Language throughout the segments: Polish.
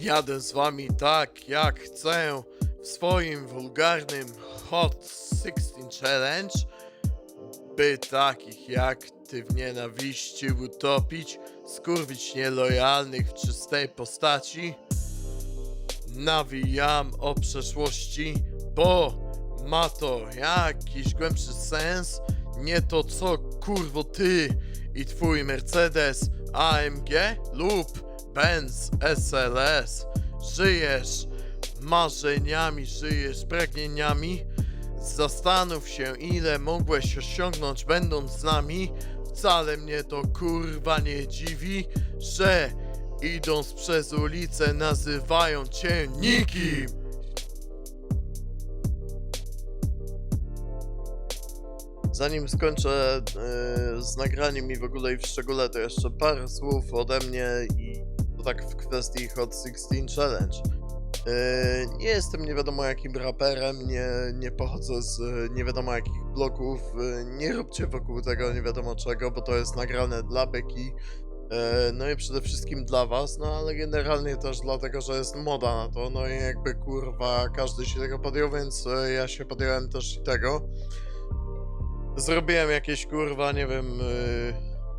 Jadę z wami tak jak chcę w swoim wulgarnym Hot 16 Challenge, by takich jak ty w nienawiści utopić, skurwić nielojalnych w czystej postaci. Nawijam o przeszłości, bo ma to jakiś głębszy sens. Nie to co kurwo ty i twój Mercedes AMG lub Benz SLS. Żyjesz marzeniami, żyjesz pragnieniami. Zastanów się, ile mogłeś osiągnąć będąc z nami. Wcale mnie to kurwa nie dziwi, że idąc przez ulicę nazywają cię nikim. Zanim skończę e, z nagraniem i w ogóle i w szczególe, to jeszcze parę słów ode mnie i to tak w kwestii Hot 16 Challenge. E, nie jestem nie wiadomo jakim raperem, nie, nie pochodzę z e, nie wiadomo jakich bloków, e, nie róbcie wokół tego nie wiadomo czego, bo to jest nagrane dla Beki. No i przede wszystkim dla was, no ale generalnie też dlatego, że jest moda na to, no i jakby kurwa każdy się tego podjął, więc ja się podjąłem też i tego. Zrobiłem jakieś kurwa, nie wiem,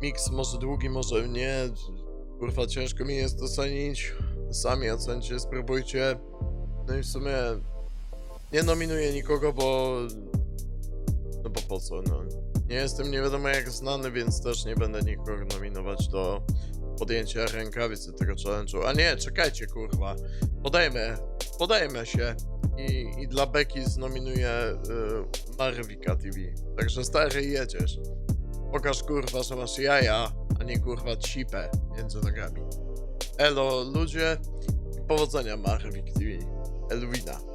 miks może długi, może nie. Kurwa, ciężko mi jest ocenić. Sami ocencie, spróbujcie. No i w sumie nie nominuję nikogo, bo. No bo po co, no. Nie jestem nie wiadomo jak znany, więc też nie będę nikogo nominować do podjęcia rękawicy tego challenge'u. A nie, czekajcie, kurwa. Podajmy, podajmy się. I, i dla Beki znominuję y, Marwika TV. Także stary jedziesz. Pokaż kurwa, że masz jaja, a nie kurwa cipę między nogami. Elo ludzie powodzenia Marwik TV. Elwina.